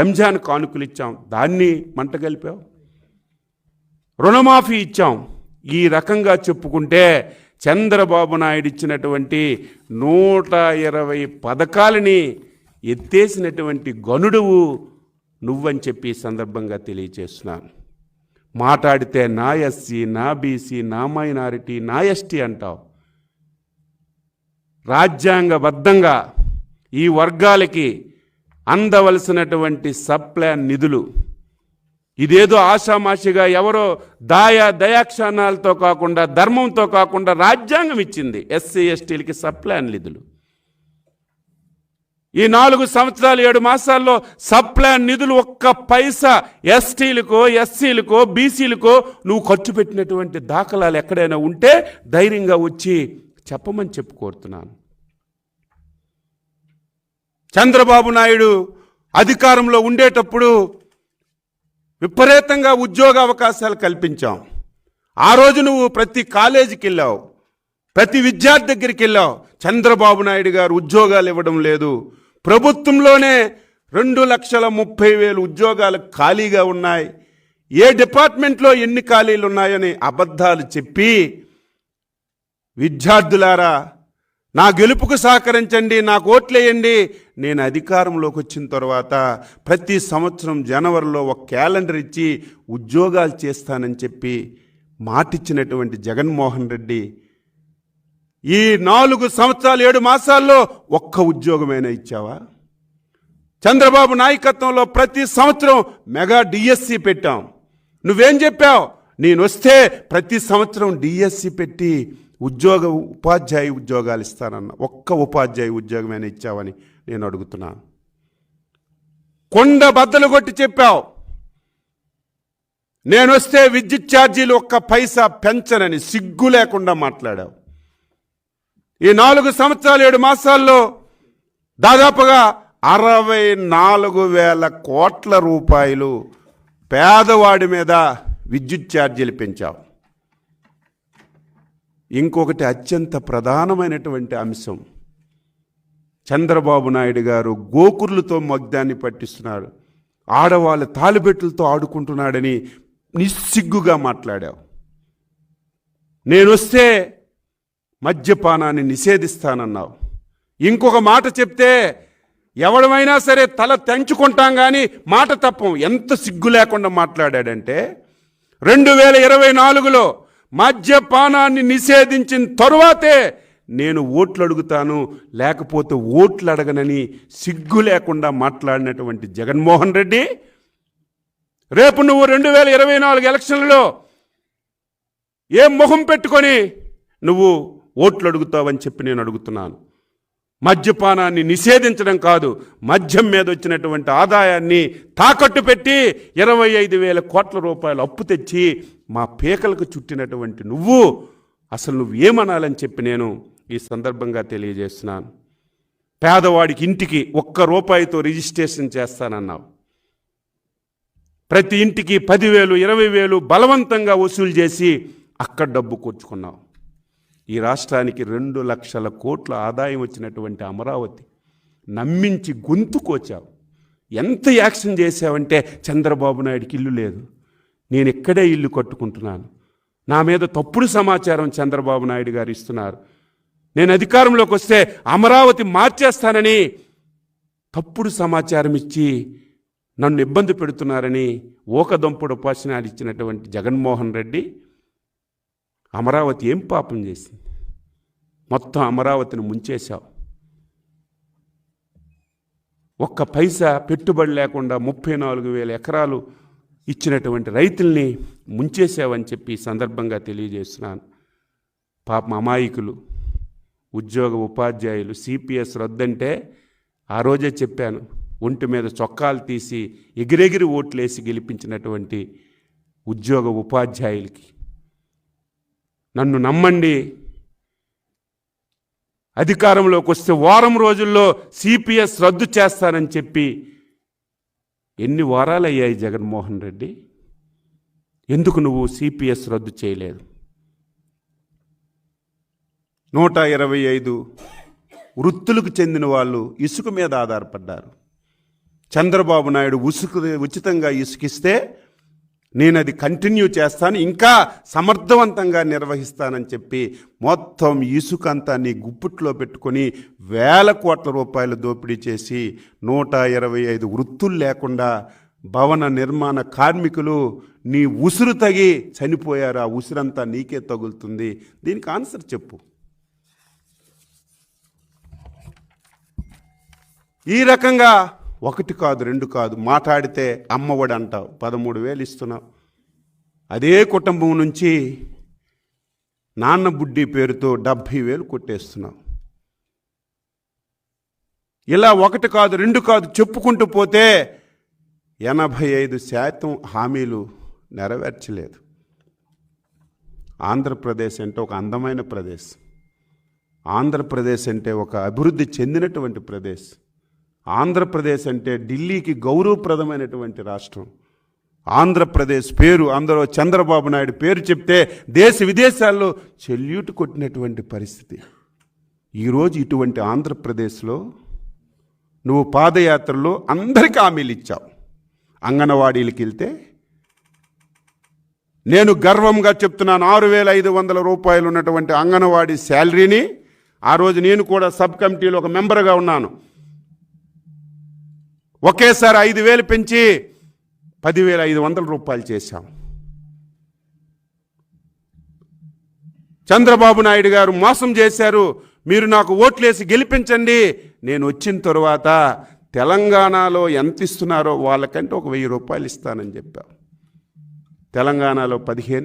రంజాన్ కానుకలు ఇచ్చాం. దాన్ని మంట కలిపాం రుణమాఫీ ఇచ్చాం. ఈ రకంగా చెప్పుకుంటే చంద్రబాబు నాయుడు ఇచ్చినటువంటి నూట ఇరవై పథకాలని ఎత్తేసినటువంటి గనుడువు నువ్వని చెప్పి సందర్భంగా తెలియచేస్తున్నాను. మాట్లాడితే నా ఎస్సీ నా బీసీ నా మైనారిటీ నా ఎస్టీ అంటావు. రాజ్యాంగబద్ధంగా ఈ వర్గాలకి అందవలసినటువంటి సప్లాన్ నిధులు. ఇదేదో ఆషామాషిగా ఎవరో దయా దయాక్షణాలతో కాకుండా ధర్మంతో కాకుండా రాజ్యాంగం ఇచ్చింది ఎస్సీ ఎస్టీలకి సప్లాన్ నిధులు. ఈ నాలుగు సంవత్సరాలు ఏడు మాసాల్లో సప్లాన్ నిధులు ఒక్క పైసా ఎస్టీలకో ఎస్సీలకో బీసీలకో నువ్వు ఖర్చు పెట్టినటువంటి దాఖలాలు ఎక్కడైనా ఉంటే ధైర్యంగా వచ్చి చెప్పమని చెప్పు కోరుతున్నాను. చంద్రబాబు నాయుడు అధికారంలో ఉండేటప్పుడు విపరీతంగా ఉద్యోగ అవకాశాలు కల్పించాం. ఆ రోజు నువ్వు ప్రతి కాలేజీకి వెళ్ళావు ప్రతి విద్యార్థి దగ్గరికి వెళ్ళావు. చంద్రబాబు నాయుడు గారు ఉద్యోగాలు ఇవ్వడం లేదు. ప్రభుత్వంలోనే రెండు లక్షల ముప్పై వేలు ఉద్యోగాలు ఖాళీగా ఉన్నాయి. ఏ డిపార్ట్మెంట్లో ఎన్ని ఖాళీలు ఉన్నాయని అబద్ధాలు చెప్పి విద్యార్థులారా నా గెలుపుకు సహకరించండి నాకు ఓట్లేయండి. నేను అధికారంలోకి వచ్చిన తర్వాత ప్రతి సంవత్సరం జనవరిలో ఒక క్యాలెండర్ ఇచ్చి ఉద్యోగాలు చేస్తానని చెప్పి మాటిచ్చినటువంటి జగన్మోహన్ రెడ్డి ఈ నాలుగు సంవత్సరాలు ఏడు మాసాల్లో ఒక్క ఉద్యోగమైనా ఇచ్చావా? చంద్రబాబు నాయకత్వంలో ప్రతి సంవత్సరం మెగా డిఎస్సి పెట్టాం. నువ్వేం చెప్పావు? నేను వస్తే ప్రతి సంవత్సరం డిఎస్సి పెట్టి ఉద్యోగ ఉపాధ్యాయ ఉద్యోగాలు ఇస్తానన్న ఒక్క ఉపాధ్యాయ ఉద్యోగమైనా ఇచ్చావని నేను అడుగుతున్నాను. కొండ బద్దలు కొట్టి చెప్పావు. నేను వస్తే విద్యుత్ ఛార్జీలు ఒక్క పైసా పెంచనని సిగ్గు లేకుండా మాట్లాడావు. ఈ నాలుగు సంవత్సరాలు ఏడు మాసాల్లో దాదాపుగా అరవై నాలుగు వేల కోట్ల రూపాయలు పేదవాడి మీద విద్యుత్ ఛార్జీలు పెంచావు. ఇంకొకటి అత్యంత ప్రధానమైనటువంటి అంశం. చంద్రబాబు నాయుడు గారు గోకుర్లతో మగ్ధాన్ని పట్టిస్తున్నారు. ఆడవాళ్ళ తాలిబెట్లతో ఆడుకుంటున్నాడని నిస్సిగ్గుగా మాట్లాడావు. నేనొస్తే మద్యపానాన్ని నిషేధిస్తానన్నావు. ఇంకొక మాట చెప్తే ఎవడమైనా సరే తల తెంచుకుంటాం కానీ మాట తప్పం. ఎంత సిగ్గు లేకుండా మాట్లాడాడంటే రెండు వేల ఇరవై నాలుగులో మద్యపానాన్ని నిషేధించిన తరువాతే నేను ఓట్లు అడుగుతాను లేకపోతే ఓట్లు అడగనని సిగ్గు లేకుండా మాట్లాడినటువంటి జగన్మోహన్ రెడ్డి రేపు నువ్వు రెండు వేల ఇరవై నాలుగు ఎలక్షన్లలో ఏం మొహం పెట్టుకొని నువ్వు ఓట్లు అడుగుతావని చెప్పి నేను అడుగుతున్నాను. మద్యపానాన్ని నిషేధించడం కాదు మద్యం మీద వచ్చినటువంటి ఆదాయాన్ని తాకట్టు పెట్టి ఇరవై ఐదు వేల కోట్ల రూపాయలు అప్పు తెచ్చి మా పీకలకు చుట్టినటువంటి నువ్వు అసలు నువ్వు ఏమనాలని చెప్పి నేను ఈ సందర్భంగా తెలియజేస్తున్నాను. పేదవాడికి ఇంటికి ఒక్క రూపాయితో రిజిస్ట్రేషన్ చేస్తానన్నావు. ప్రతి ఇంటికి పదివేలు ఇరవై వేలు బలవంతంగా వసూలు చేసి అక్కడ డబ్బు కూర్చుకున్నావు. ఈ రాష్ట్రానికి రెండు లక్షల కోట్ల ఆదాయం వచ్చినటువంటి అమరావతి నమ్మించి గొంతు కోచావు. ఎంత యాక్షన్ చేసావంటే చంద్రబాబు నాయుడికి ఇల్లు లేదు. నేను ఇక్కడే ఇల్లు కట్టుకుంటున్నాను. నా మీద తప్పుడు సమాచారం చంద్రబాబు నాయుడు గారు ఇస్తున్నారు. నేను అధికారంలోకి వస్తే అమరావతి మార్చేస్తానని తప్పుడు సమాచారం ఇచ్చి నన్ను ఇబ్బంది పెడుతున్నారని ఓకదంపుడు ఉపాసనాలు ఇచ్చినటువంటి జగన్మోహన్ రెడ్డి అమరావతి ఏం పాపం చేసింది? మొత్తం అమరావతిని ముంచేశావు. ఒక్క పైసా పెట్టుబడి లేకుండా ముప్పై నాలుగు వేల ఎకరాలు ఇచ్చినటువంటి రైతుల్ని ముంచేసావని చెప్పి సందర్భంగా తెలియజేస్తున్నాను. పాపం అమాయకులు ఉద్యోగ ఉపాధ్యాయులు సిపిఎస్ రద్దంటే ఆ రోజే చెప్పాను ఒంటి మీద చొక్కాలు తీసి ఎగిరెగిరి ఓట్లేసి గెలిపించినటువంటి ఉద్యోగ ఉపాధ్యాయులకి. నన్ను నమ్మండి అధికారంలోకి వస్తే వారం రోజుల్లో సిపిఎస్ రద్దు చేస్తానని చెప్పి ఎన్ని వారాలు అయ్యాయి జగన్మోహన్ రెడ్డి? ఎందుకు నువ్వు సిపిఎస్ రద్దు చేయలేదు? నూట ఇరవై ఐదు వృత్తులకు చెందిన వాళ్ళు ఇసుక మీద ఆధారపడ్డారు. చంద్రబాబు నాయుడు ఉసుకు ఉచితంగా ఇసుకిస్తే నేను అది కంటిన్యూ చేస్తాను ఇంకా సమర్థవంతంగా నిర్వహిస్తానని చెప్పి మొత్తం ఇసుకంతా నీ గుప్పిట్లో పెట్టుకొని వేల కోట్ల రూపాయలు దోపిడీ చేసి నూట ఇరవై ఐదు వృత్తులు లేకుండా భవన నిర్మాణ కార్మికులు నీ ఉసురు తగి చనిపోయారు. ఆ ఉసిరంతా నీకే తగులుతుంది. దీనికి ఆన్సర్ చెప్పు. ఈ రకంగా ఒకటి కాదు రెండు కాదు మాట్లాడితే అమ్మఒడి అంటావు పదమూడు వేలు ఇస్తున్నావు. అదే కుటుంబం నుంచి నాన్న బుడ్డి పేరుతో డెబ్భై వేలు కొట్టేస్తున్నావు. ఇలా ఒకటి కాదు రెండు కాదు చెప్పుకుంటూ పోతే ఎనభై ఐదు శాతం హామీలు నెరవేర్చలేదు. ఆంధ్రప్రదేశ్ అంటే ఒక అందమైన ప్రదేశ్. ఆంధ్రప్రదేశ్ అంటే ఒక అభివృద్ధి చెందినటువంటి ప్రదేశ్. ఆంధ్రప్రదేశ్ అంటే ఢిల్లీకి గౌరవప్రదమైనటువంటి రాష్ట్రం. ఆంధ్రప్రదేశ్ పేరు అందరూ చంద్రబాబు నాయుడు పేరు చెప్తే దేశ విదేశాల్లో చెల్యూటు కొట్టినటువంటి పరిస్థితి. ఈరోజు ఇటువంటి ఆంధ్రప్రదేశ్లో నువ్వు పాదయాత్రలో అందరికీ హామీలు ఇచ్చావు. అంగన్వాడీలకి వెళ్తే నేను గర్వంగా చెప్తున్నాను ఆరు వేల ఐదు వందల రూపాయలు ఉన్నటువంటి అంగన్వాడీ శాలరీని. ఆ రోజు నేను కూడా సబ్ కమిటీలో ఒక మెంబర్గా ఉన్నాను. ఒకేసారి ఐదు వేలు పెంచి పదివేల ఐదు వందల రూపాయలు చేశాం. చంద్రబాబు నాయుడు గారు మోసం చేశారు. మీరు నాకు ఓట్లేసి గెలిపించండి. నేను వచ్చిన తరువాత తెలంగాణలో ఎంత ఇస్తున్నారో వాళ్ళకంటే ఒక వెయ్యి రూపాయలు ఇస్తానని చెప్పాం. తెలంగాణలో పదిహేను